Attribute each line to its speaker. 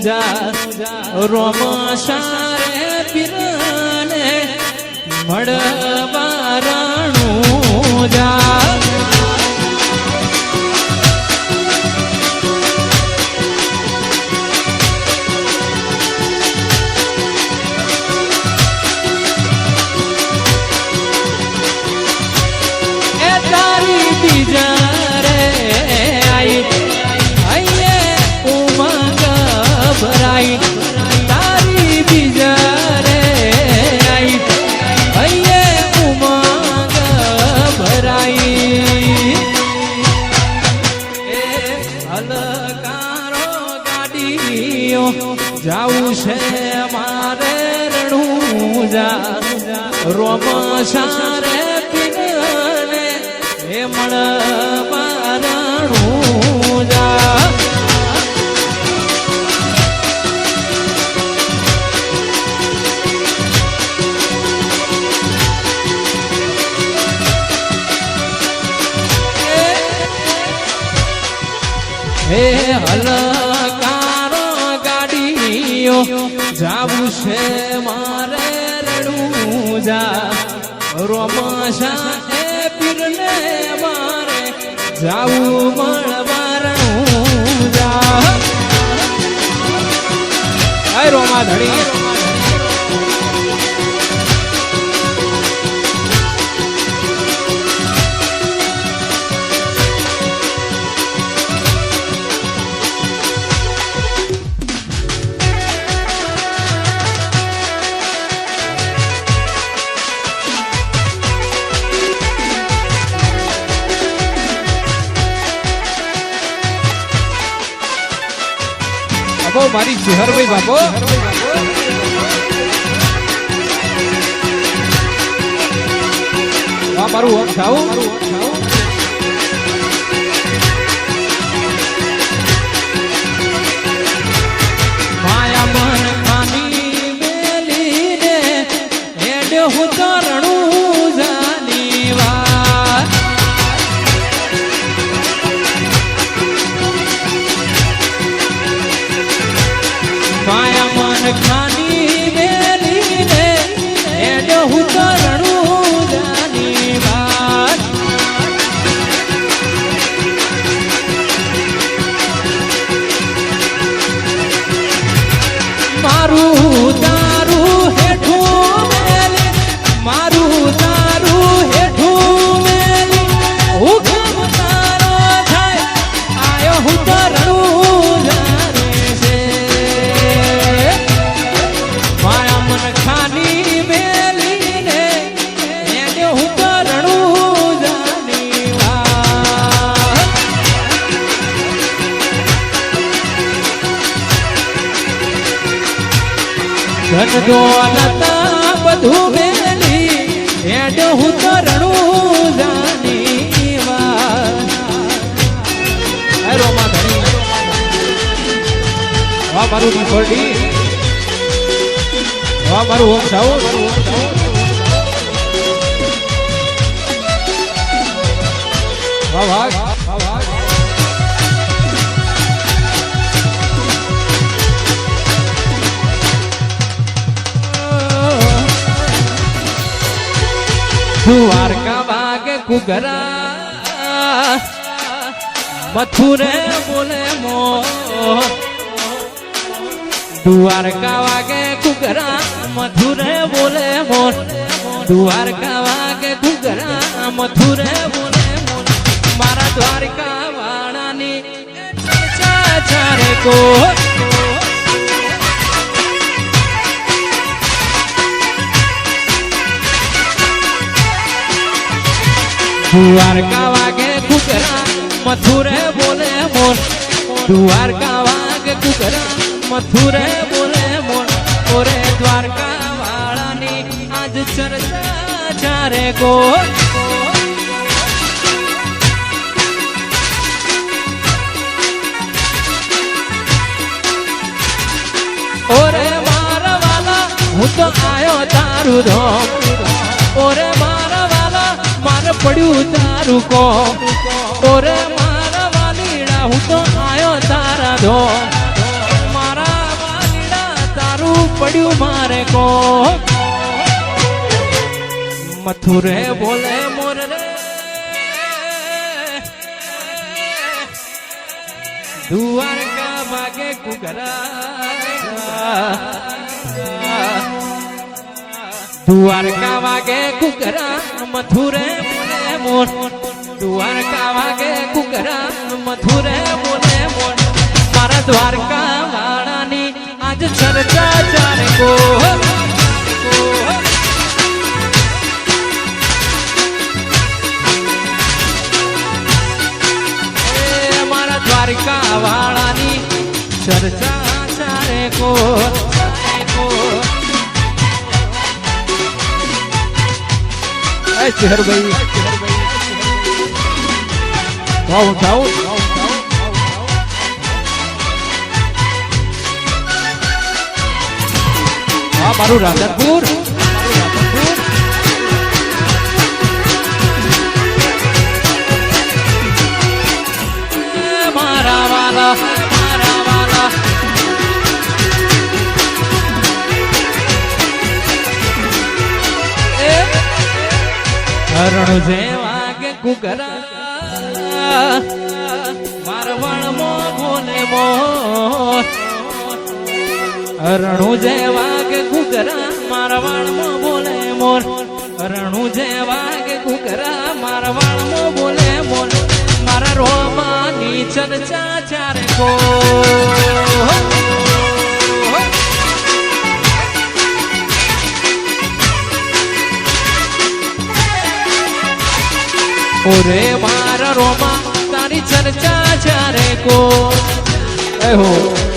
Speaker 1: જા રોમ સારે પીરને મળવા ગાડીઓ જાવું છે મારે રણું જા રોમ સારે પીને એ મળ જા હે હલકારો ગાડીઓ જાવું છે મારે રડું જા રોમાશા એ પીરને મારે. જાવું મળવારણું જા રોમા ધણી બાપો મારી ચેહરભાઈ બાપો. મારું ઓમ થાવું ધન દોલત બધું મેલી એડ હું રણું જાની વાહ મારું વાહ મારું ઓમ કુગરા મથુરે બોલે મો. દ્વારકા વાગે કુગરા મથુરે બોલે મો. દ્વારકા વાગે કુગરા મથુરે બોલે મો. મારા દ્વારકા વાળાની ચારે કો દ્વારકા વાગે કુકરા મથુરે બોલે મોર. દ્વારકા વાગે કુકરા મથુરે બોલે મોર. ઓરે દ્વારકા વાળાની આજ ચર્ચા ચારે કો ઓરે મારા વાલા, હું તો આયો તારું ધોમ. ઓરે પડ્યું તારું કો ઓરે મારા વાલીડા, હું તો આયો તારા ધો મારા વાલા પડ્યું મારે કો મથુરે બોલે, મોર રે. દ્વારકા માગે કુગરા દ્વારકા વાગે કુકરા, મથુરે મોર દ્વારકા વાગે કુકરા મથુરે બોલે મોર મારા દ્વારકા વાળાની આજ ચર્ચા ચારે કો એ મારા દ્વારકા વાળાની ચર્ચા ચારે કો ચારે કો
Speaker 2: વાવ જાઓ
Speaker 1: આ મારું રાધનપુર. મારા વાલા. મારા વાલા હરણ જેવા કે કુકરા મારવણ મો બોલે મોર. રણુ જેવા કે કુકરા મારવાડમાં બોલે મોર. રણુ જે વાઘ કુકરા મારવાડમાં બોલે મોર. મારા રોમાની ચર્ચા ચારે કો ઓરે મારા રોમા તારી ચર્ચા ચારે કો
Speaker 2: હો.